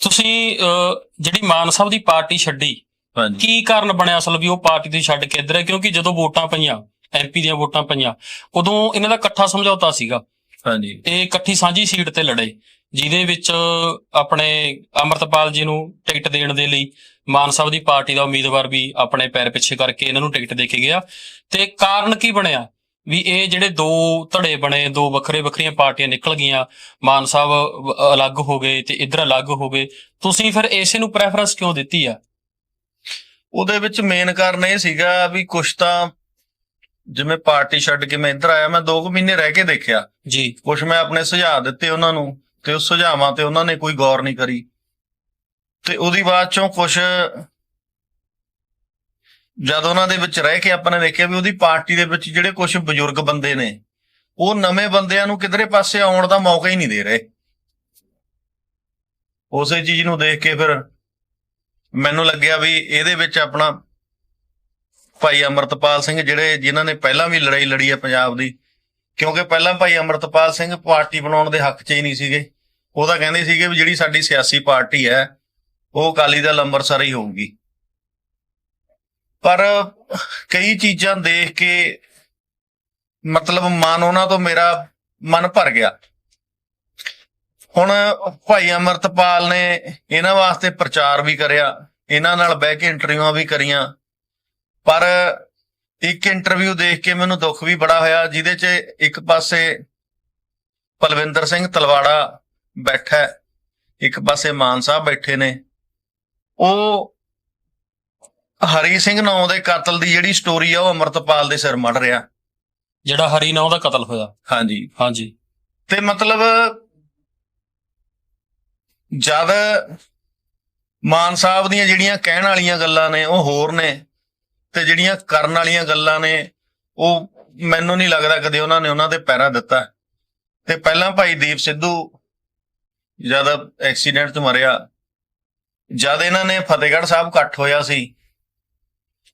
ਤੁਸੀਂ ਜਿਹੜੀ ਮਾਨ ਸਾਹਿਬ ਦੀ ਪਾਰਟੀ ਛੱਡੀ ਕੀ ਕਾਰਨ ਬਣਿਆ ਅਸਲ ਵੀ ਉਹ ਪਾਰਟੀ ਤੋਂ ਛੱਡ ਕੇ ਇੱਧਰ ਹੈ ਕਿਉਂਕਿ ਜਦੋਂ ਵੋਟਾਂ ਪਈਆਂ ਐਮਪੀ ਦੀਆਂ ਵੋਟਾਂ ਪਈਆਂ ਉਦੋਂ ਇਹਨਾਂ ਦਾ ਇਕੱਠਾ ਸਮਝੌਤਾ ਸੀਗਾ। ਹਾਂਜੀ। ਇਹ ਇਕੱਠੀ ਸਾਂਝੀ ਸੀਟ ਤੇ ਲੜੇ ਜਿਹਦੇ ਵਿੱਚ ਆਪਣੇ ਅਮਰਤਪਾਲ ਜੀ ਨੂੰ ਟਿਕਟ ਦੇਣ ਦੇ ਲਈ ਮਾਨ ਸਾਹਿਬ ਦੀ ਪਾਰਟੀ ਦਾ ਉਮੀਦਵਾਰ ਵੀ ਆਪਣੇ ਪੈਰ ਪਿੱਛੇ ਕਰਕੇ ਇਹਨਾਂ ਨੂੰ ਟਿਕਟ ਦੇ ਕੇ ਗਿਆ। ਤੇ ਕਾਰਨ ਕੀ ਬਣਿਆ? ਵੀ ਇਹ ਜਿਹੜੇ ਦੋ ਧੜੇ ਬਣੇ ਦੋ ਵੱਖਰੇ ਵੱਖਰੀਆਂ ਪਾਰਟੀਆਂ ਨਿਕਲ ਗਈਆਂ ਮਾਨ ਸਾਹਿਬ ਅਲੱਗ ਹੋ ਗਏ ਤੇ ਇੱਧਰ ਅਲੱਗ ਹੋ ਗਏ ਤੁਸੀਂ ਫਿਰ ਇਸੇ ਨੂੰ ਪ੍ਰੈਫਰੈਂਸ ਕਿਉਂ ਦਿੱਤੀ ਆ? ਉਹਦੇ ਵਿੱਚ ਮੇਨ ਕਾਰਨ ਇਹ ਸੀਗਾ ਵੀ ਕੁਛ ਤਾਂ ਜਿਵੇਂ ਪਾਰਟੀ ਛੱਡ ਕੇ ਮੈਂ ਇੱਧਰ ਆਇਆ ਮੈਂ 2 ਮਹੀਨੇ ਰਹਿ ਕੇ ਦੇਖਿਆ। ਜੀ। ਕੁਛ ਮੈਂ ਆਪਣੇ ਸੁਝਾਅ ਦਿੱਤੇ ਉਹਨਾਂ ਨੂੰ ਤੇ ਉਸ ਸੁਝਾਵਾਂ ਤੇ ਉਹਨਾਂ ਨੇ ਕੋਈ ਗੌਰ ਨਹੀਂ ਕਰੀ। ਤੇ ਉਹਦੀ ਬਾਅਦ ਚੋਂ ਕੁਛ ਜਦ ਉਹਨਾਂ ਦੇ ਵਿੱਚ ਰਹਿ ਕੇ ਆਪਾਂ ਨੇ ਦੇਖਿਆ ਵੀ ਉਹਦੀ ਪਾਰਟੀ ਦੇ ਵਿੱਚ ਜਿਹੜੇ ਕੁਝ ਬਜ਼ੁਰਗ ਬੰਦੇ ਨੇ, ਉਹ ਨਵੇਂ ਬੰਦਿਆਂ ਨੂੰ ਕਿਧਰੇ ਪਾਸੇ ਆਉਣ ਦਾ ਮੌਕਾ ਹੀ ਨਹੀਂ ਦੇ ਰਹੇ। ਉਸੇ ਚੀਜ਼ ਨੂੰ ਦੇਖ ਕੇ ਫਿਰ ਮੈਨੂੰ ਲੱਗਿਆ ਵੀ ਇਹਦੇ ਵਿੱਚ ਆਪਣਾ ਭਾਈ ਅਮਰਤਪਾਲ ਸਿੰਘ ਜਿਹੜੇ ਜਿਨ੍ਹਾਂ ਨੇ ਪਹਿਲਾਂ ਵੀ ਲੜਾਈ ਲੜੀ ਹੈ ਪੰਜਾਬ ਦੀ, ਕਿਉਂਕਿ ਪਹਿਲਾਂ ਭਾਈ ਅਮਰਤਪਾਲ ਸਿੰਘ ਪਾਰਟੀ ਬਣਾਉਣ ਦੇ ਹੱਕ 'ਚ ਹੀ ਨਹੀਂ ਸੀਗੇ। ਉਹ ਤਾਂ ਕਹਿੰਦੇ ਸੀਗੇ ਵੀ ਜਿਹੜੀ ਸਾਡੀ ਸਿਆਸੀ ਪਾਰਟੀ ਹੈ, ਉਹ ਅਕਾਲੀ ਦਲ ਅੰਮ੍ਰਿਤਸਰ ਹੀ ਹੋਊਗੀ। ਪਰ ਕਈ ਚੀਜ਼ਾਂ ਦੇਖ ਕੇ ਮਤਲਬ ਮਨ ਉਹਨਾਂ ਤੋਂ ਮੇਰਾ ਮਨ ਭਰ ਗਿਆ। ਹੁਣ ਭਾਈ ਅਮਰਤਪਾਲ ਨੇ ਇਹਨਾਂ ਵਾਸਤੇ ਪ੍ਰਚਾਰ ਵੀ ਕਰਿਆ, ਇਹਨਾਂ ਨਾਲ ਬਹਿ ਕੇ ਇੰਟਰਵਿਊਆਂ ਵੀ ਕਰੀਆਂ। ਪਰ ਇੱਕ ਇੰਟਰਵਿਊ ਦੇਖ ਕੇ ਮੈਨੂੰ ਦੁੱਖ ਵੀ ਬੜਾ ਹੋਇਆ, ਜਿਹਦੇ 'ਚ ਇੱਕ ਪਾਸੇ ਪਲਵਿੰਦਰ ਸਿੰਘ ਤਲਵਾੜਾ ਬੈਠਾ ਇੱਕ ਪਾਸੇ ਮਾਨ ਸਾਹਿਬ ਬੈਠੇ ਨੇ। ਉਹ ਹਰੀ ਸਿੰਘ ਨਾਂ ਦੇ ਕਾਤਲ ਦੀ ਜਿਹੜੀ ਸਟੋਰੀ ਆ ਉਹ ਅਮਰਤਪਾਲ ਦੇ ਸਿਰ ਮੜ ਰਿਹਾ। ਜਿਹੜਾ ਹਰੀ ਨਾਂ ਦਾ ਕਤਲ ਹੋਇਆ। ਹਾਂਜੀ। ਹਾਂਜੀ। ਤੇ ਮਤਲਬ ਜਦ ਮਾਨ ਸਾਹਿਬ ਦੀਆਂ ਜਿਹੜੀਆਂ ਕਹਿਣ ਵਾਲੀਆਂ ਗੱਲਾਂ ਨੇ ਉਹ ਹੋਰ ਨੇ ਤੇ ਜਿਹੜੀਆਂ ਕਰਨ ਵਾਲੀਆਂ ਗੱਲਾਂ ਨੇ ਉਹ ਮੈਨੂੰ ਨਹੀਂ ਲੱਗਦਾ ਕਦੇ ਉਹਨਾਂ ਨੇ ਉਹਨਾਂ ਦੇ ਪੈਰਾਂ ਦਿੱਤਾ। ਤੇ ਪਹਿਲਾਂ ਭਾਈ ਦੀਪ ਸਿੱਧੂ ਜਦ ਐਕਸੀਡੈਂਟ 'ਚ ਮਰਿਆ ਜਦ ਇਹਨਾਂ ਨੇ ਫਤਿਹਗੜ੍ਹ ਸਾਹਿਬ ਇਕੱਠ ਹੋਇਆ ਸੀ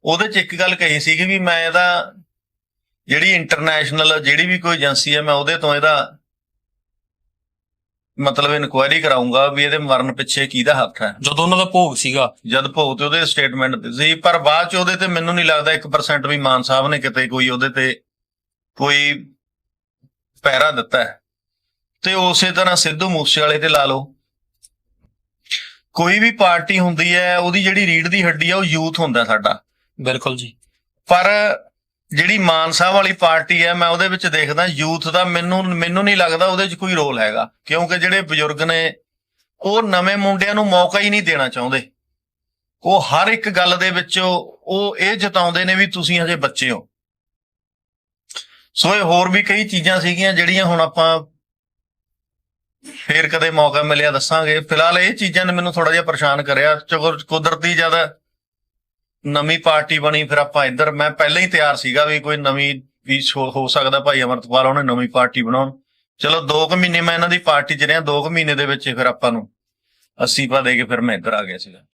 ਉਹਦੇ 'ਚ ਇੱਕ ਗੱਲ ਕਹੀ ਸੀ ਕਿ ਵੀ ਮੈਂ ਇਹਦਾ ਜਿਹੜੀ ਇੰਟਰਨੈਸ਼ਨਲ ਜਿਹੜੀ ਵੀ ਕੋਈ ਏਜੰਸੀ ਹੈ ਮੈਂ ਉਹਦੇ ਤੋਂ ਇਹਦਾ ਮਤਲਬ ਇਨਕੁਆਇਰੀ ਕਰਾਉਂਗਾ ਵੀ ਇਹਦੇ ਮਰਨ ਪਿੱਛੇ ਕਿਹਦਾ ਹੱਥ ਹੈ। ਜਦੋਂ ਉਹਨਾਂ ਦਾ ਭੋਗ ਸੀਗਾ। ਜਦ ਭੋਗ ਤੇ ਉਹਦੇ ਸਟੇਟਮੈਂਟ ਦਿੱਤੀ ਸੀ ਪਰ ਬਾਅਦ ਚ ਉਹਦੇ ਤੇ ਮੈਨੂੰ ਨਹੀਂ ਲੱਗਦਾ 1% ਵੀ ਮਾਨ ਸਾਹਿਬ ਨੇ ਕਿਤੇ ਕੋਈ ਉਹਦੇ ਤੇ ਕੋਈ ਪੈਰਾ ਦਿੱਤਾ ਹੈ। ਤੇ ਉਸੇ ਤਰ੍ਹਾਂ ਸਿੱਧੂ ਮੂਸੇ ਵਾਲੇ ਤੇ ਲਾ ਲਓ। ਕੋਈ ਵੀ ਪਾਰਟੀ ਹੁੰਦੀ ਹੈ ਉਹਦੀ ਜਿਹੜੀ ਰੀੜ ਦੀ ਹੱਡੀ ਆ ਉਹ ਯੂਥ ਹੁੰਦਾ ਸਾਡਾ। ਬਿਲਕੁਲ ਜੀ। ਪਰ ਜਿਹੜੀ ਮਾਨ ਸਾਹਿਬ ਵਾਲੀ ਪਾਰਟੀ ਹੈ, ਮੈਂ ਉਹਦੇ ਵਿੱਚ ਦੇਖਦਾ, ਯੂਥ ਦਾ ਮੈਨੂੰ ਮੈਨੂੰ ਨਹੀਂ ਲੱਗਦਾ ਉਹਦੇ 'ਚ ਕੋਈ ਰੋਲ ਹੈਗਾ। ਕਿਉਂਕਿ ਜਿਹੜੇ ਬਜ਼ੁਰਗ ਨੇ, ਉਹ ਨਵੇਂ ਮੁੰਡਿਆਂ ਨੂੰ ਮੌਕਾ ਹੀ ਨਹੀਂ ਦੇਣਾ ਚਾਹੁੰਦੇ। ਉਹ ਹਰ ਇੱਕ ਗੱਲ ਦੇ ਵਿੱਚ ਉਹ ਇਹ ਜਤਾਉਂਦੇ ਨੇ ਵੀ ਤੁਸੀਂ ਹਜੇ ਬੱਚੇ ਹੋ। ਸੋ ਇਹ ਹੋਰ ਵੀ ਕਈ ਚੀਜ਼ਾਂ ਸੀਗੀਆਂ ਜਿਹੜੀਆਂ ਹੁਣ ਆਪਾਂ ਫੇਰ ਕਦੇ ਮੌਕਾ ਮਿਲਿਆ ਦੱਸਾਂਗੇ। ਫਿਲਹਾਲ ਇਹ ਚੀਜ਼ਾਂ ਨੇ ਮੈਨੂੰ ਥੋੜਾ ਜਿਹਾ ਪਰੇਸ਼ਾਨ ਕਰਿਆ। ਚਲੋ, ਕੁਦਰਤੀ ਜ਼ਿਆਦਾ ਨਵੀਂ ਪਾਰਟੀ ਬਣੀ, ਫਿਰ ਆਪਾਂ ਇੱਧਰ, ਮੈਂ ਪਹਿਲਾਂ ਹੀ ਤਿਆਰ ਸੀਗਾ ਵੀ ਕੋਈ ਨਵੀਂ ਵੀ ਸ਼ੋ- ਹੋ ਸਕਦਾ ਭਾਈ ਅਮਰਤਪਾਲ ਉਹਨੇ ਨਵੀਂ ਪਾਰਟੀ ਬਣਾਉਣ। ਚਲੋ 2 ਕੁ ਮਹੀਨੇ ਮੈਂ ਇਹਨਾਂ ਦੀ ਪਾਰਟੀ 'ਚ ਰਿਹਾ 2 ਕੁ ਮਹੀਨੇ ਦੇ ਵਿੱਚ ਫਿਰ ਆਪਾਂ ਨੂੰ 80 ਪਾ ਦੇ ਕੇ ਫਿਰ ਮੈਂ ਇੱਧਰ ਆ ਗਿਆ ਸੀਗਾ।